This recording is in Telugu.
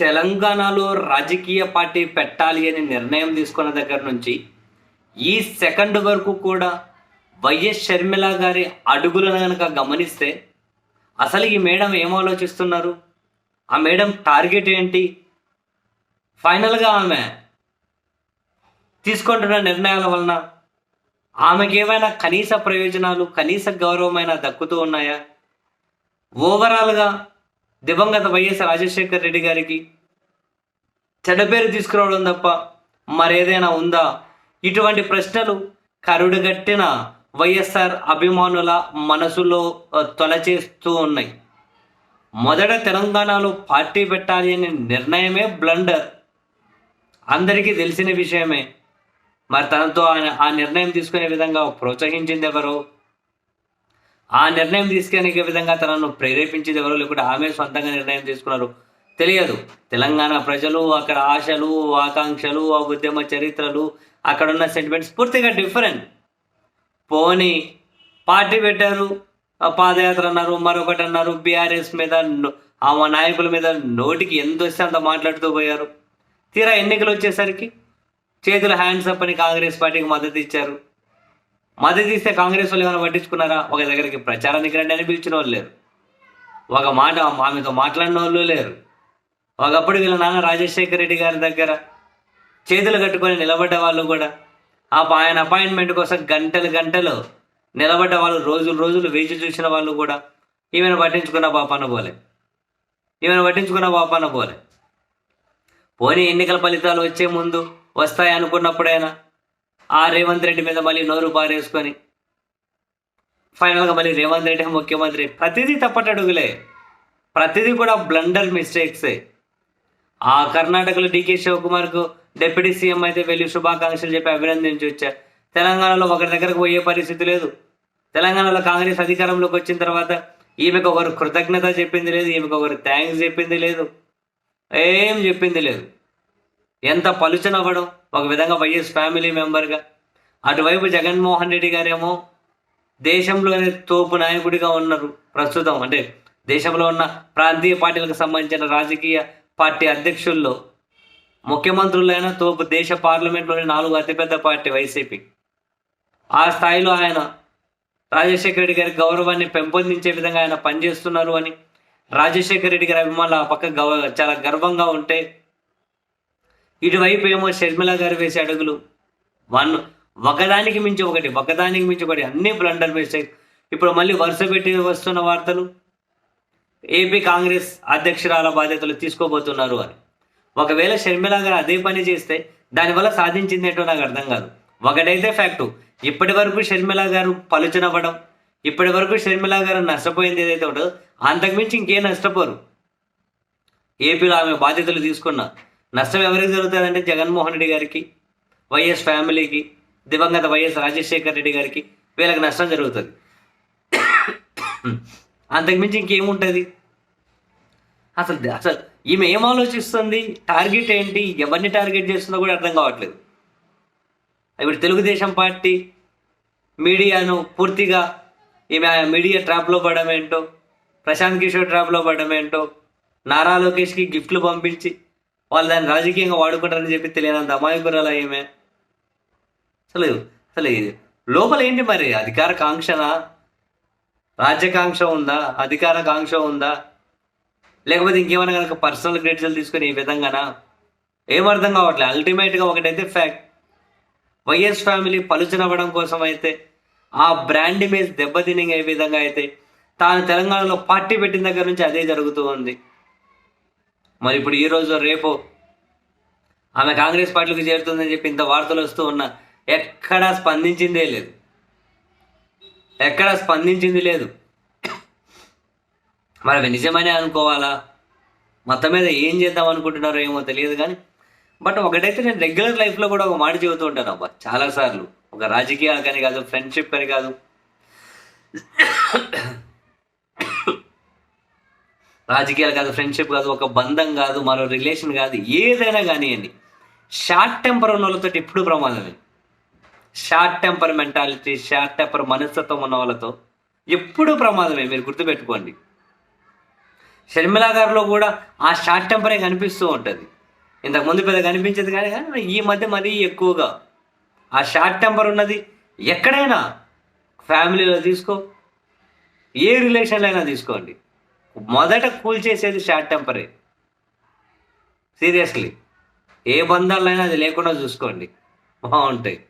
తెలంగాణలో రాజకీయ పార్టీ పెట్టాలి అని నిర్ణయం తీసుకున్న దగ్గర నుంచి ఈ సెకండ్ వరకు కూడా వైఎస్ షర్మిల గారి అడుగులను కనుక గమనిస్తే అసలు ఈ మేడం ఏం ఆలోచిస్తున్నారు? ఆ మేడం టార్గెట్ ఏంటి? ఫైనల్గా ఆమె తీసుకుంటున్న నిర్ణయాల వలన ఆమెకి ఏమైనా కనీస ప్రయోజనాలు కనీస గౌరవమైన దక్కుతూ ఉన్నాయా? ఓవరాల్గా దివంగత వైఎస్ రాజశేఖర్ రెడ్డి గారికి చెడ్డ పేరు తీసుకురావడం తప్ప మరేదైనా ఉందా? ఇటువంటి ప్రశ్నలు కరుడుగట్టిన వైఎస్ఆర్ అభిమానుల మనసులో తొలచేస్తూ ఉన్నాయి. మొదట తెలంగాణలో పార్టీ పెట్టాలి అనే నిర్ణయమే బ్లండర్. అందరికీ తెలిసిన విషయమే. మరి తనతో ఆయన ఆ నిర్ణయం తీసుకునే విధంగా ప్రోత్సహించింది ఎవరు? ఆ నిర్ణయం తీసుకునే విధంగా తనను ప్రేరేపించింది ఎవరు? లేకుంటే ఆమె సొంతంగా నిర్ణయం తీసుకున్నారు తెలియదు. తెలంగాణ ప్రజలు అక్కడ ఆశలు ఆకాంక్షలు ఆ ఉద్యమ చరిత్రలు అక్కడ ఉన్న సెంటిమెంట్స్ పూర్తిగా డిఫరెంట్ పోనీ పార్టీ పెట్టారు పాదయాత్ర అన్నారు మరొకటి అన్నారు బీఆర్ఎస్ మీద ఆ నాయకుల మీద నోటికి ఎంత వస్తే అంత మాట్లాడుతూ పోయారు. తీరా ఎన్నికలు వచ్చేసరికి చేతులు హ్యాండ్స్ అప్ అని కాంగ్రెస్ పార్టీకి మద్దతు ఇచ్చారు. మద్దతు ఇస్తే కాంగ్రెస్ వాళ్ళు ఏమైనా పట్టించుకున్నారా? ఒక దగ్గరికి ప్రచారానికి రండి అని పిలిచిన వాళ్ళు లేరు. ఒక మాట ఆమెతో మాట్లాడిన వాళ్ళు లేరు. ఒకప్పుడు వీళ్ళ నాన్న రాజశేఖర రెడ్డి గారి దగ్గర చేతులు కట్టుకొని నిలబడ్డ వాళ్ళు కూడా ఆ ఆయన అపాయింట్మెంట్ కోసం గంటలు గంటలు నిలబడ్డ వాళ్ళు రోజులు రోజులు వేచి చూసిన వాళ్ళు కూడా ఈమెను పట్టించుకున్న పాపాన పోలే. ఈమెను పట్టించుకున్న పాపాన పోలే. పోనీ ఎన్నికల ఫలితాలు వచ్చే ముందు వస్తాయి అనుకున్నప్పుడైనా ఆ రేవంత్ రెడ్డి మీద మళ్ళీ నోరు పారేసుకొని ఫైనల్గా మళ్ళీ రేవంత్ రెడ్డి ముఖ్యమంత్రి. ప్రతిదీ తప్పటడుగులే. ప్రతిదీ కూడా బ్లండర్ మిస్టేక్సే. ఆ కర్ణాటకలో డీకే శివకుమార్కు డిప్యూటీ సీఎం అయితే వెళ్ళి శుభాకాంక్షలు చెప్పి అభినందించి వచ్చారు తెలంగాణలో ఒకరి దగ్గరకు పోయే పరిస్థితి లేదు. తెలంగాణలో కాంగ్రెస్ అధికారంలోకి వచ్చిన తర్వాత ఈమెకు ఒకరు కృతజ్ఞత చెప్పింది లేదు ఈమెకు ఒకరు థ్యాంక్స్ చెప్పింది లేదు. ఏం చెప్పింది లేదు. ఎంత పలుచనవ్వడం ఒక విధంగా వైఎస్ ఫ్యామిలీ మెంబర్గా. అటువైపు జగన్మోహన్ రెడ్డి గారేమో దేశంలోనే తోపు నాయకుడిగా ఉన్నారు ప్రస్తుతం. అంటే దేశంలో ఉన్న ప్రాంతీయ పార్టీలకు సంబంధించిన రాజకీయ పార్టీ అధ్యక్షుల్లో ముఖ్యమంత్రులైన తోపు దేశ పార్లమెంట్లోని నాలుగు అతిపెద్ద పార్టీ వైసీపీ. ఆ స్థాయిలో ఆయన రాజశేఖర రెడ్డి గారి గౌరవాన్ని పెంపొందించే విధంగా ఆయన పనిచేస్తున్నారు అని రాజశేఖర రెడ్డి గారి అభిమానులు ఆ పక్క గౌ చాలా గర్వంగా ఉంటే ఇటువైపు ఏమో షర్మిల గారు వేసే అడుగులు వన్ ఒకదానికి మించి ఒకటి ఒకదానికి మించి ఒకటి అన్ని బ్లండర్ మిస్టేక్ ఇప్పుడు మళ్ళీ వరుస పెట్టి వస్తున్న వార్తలు ఏపీ కాంగ్రెస్ అధ్యక్షురాల బాధ్యతలు తీసుకోబోతున్నారు అని. ఒకవేళ షర్మిల గారు అదే పని చేస్తే దానివల్ల సాధించింది ఏంటో నాకు అర్థం కాదు. ఒకటైతే ఫ్యాక్టు ఇప్పటి వరకు షర్మిల గారు పలుచనవ్వడం ఇప్పటి వరకు షర్మిల గారు నష్టపోయింది ఏదైతే ఉంటుందో అంతకుమించి ఇంకేం నష్టపోరు. ఏపీలో ఆమె బాధ్యతలు తీసుకున్న నష్టం ఎవరికి జరుగుతుందంటే జగన్మోహన్ రెడ్డి గారికి వైఎస్ ఫ్యామిలీకి దివంగత వైఎస్ రాజశేఖర్ రెడ్డి గారికి వీళ్ళకి నష్టం జరుగుతుంది. అంతకుమించి ఇంకేముంటుంది? అసలు అసలు ఈమె ఏం ఆలోచిస్తుంది? టార్గెట్ ఏంటి? ఎవరిని టార్గెట్ చేస్తుందో కూడా అర్థం కావట్లేదు. ఇప్పుడు తెలుగుదేశం పార్టీ మీడియాను పూర్తిగా ఈమె మీడియా ట్రాప్లో పడడం ఏంటో ప్రశాంత్ కిషోర్ ట్రాప్లో పడడం ఏంటో నారా లోకేష్కి గిఫ్ట్లు పంపించి వాళ్ళు దాన్ని రాజకీయంగా వాడుకుంటారని చెప్పి తెలియనంత అమాయకురాలు ఈమె. అసలు అసలు లోపల ఏంటి మరి? అధికార కాంక్షనా? రాజ్యకాంక్ష ఉందా? అధికార కాంక్ష ఉందా? లేకపోతే ఇంకేమైనా కనుక పర్సనల్ గ్రేడ్స్లు తీసుకొని ఈ విధంగానా? ఏమర్థం కావట్లేదు అల్టిమేట్గా ఒకటైతే ఫ్యాక్ట్ వైఎస్ ఫ్యామిలీ పలుచనవ్వడం కోసం అయితే ఆ బ్రాండ్ ఇమేజ్ దెబ్బతిని ఏ విధంగా అయితే తాను తెలంగాణలో పార్టీ పెట్టిన దగ్గర నుంచి అదే జరుగుతూ ఉంది. మరి ఇప్పుడు ఈ రేపు ఆమె కాంగ్రెస్ పార్టీకి చేరుతుందని చెప్పి ఇంత వార్తలు వస్తూ ఉన్నా ఎక్కడా స్పందించిందే లేదు. ఎక్కడ స్పందించింది లేదు. మరి అవి నిజమనే అనుకోవాలా? మొత్తం మీద ఏం చేద్దాం అనుకుంటున్నారో ఏమో తెలియదు కానీ బట్ ఒకటైతే నేను రెగ్యులర్ లైఫ్లో కూడా ఒక మాట చెబుతూ ఉంటాను అబ్బా చాలాసార్లు ఒక రాజకీయాలకని కాదు ఫ్రెండ్షిప్ అని కాదు. రాజకీయాలు కాదు ఫ్రెండ్షిప్ కాదు ఒక బంధం కాదు మరో రిలేషన్ కాదు ఏదైనా కానివ్వండి. షార్ట్ టెంపర్ ఉన్న వాళ్ళతో ఎప్పుడు ప్రమాదమే. Short temper mentality short temper మనస్తత్వం ఉన్న వాళ్ళతో ఎప్పుడూ ప్రమాదమే మీరు గుర్తుపెట్టుకోండి. షర్మిల గారిలో కూడా ఆ షార్ట్ టెంపరే కనిపిస్తూ ఉంటుంది. ఇంతకుముందు పెద్ద కనిపించేది కానీ కానీ ఈ మధ్య మరీ ఎక్కువగా. ఆ షార్ట్ టెంపర్ ఉన్నది ఎక్కడైనా. ఫ్యామిలీలో తీసుకో. ఏ రిలేషన్లో అయినా తీసుకోండి. మొదట కూల్ చేసేది షార్ట్ టెంపరే సీరియస్లీ ఏ బంధాలైనా అది లేకుండా చూసుకోండి. బాగుంటాయి.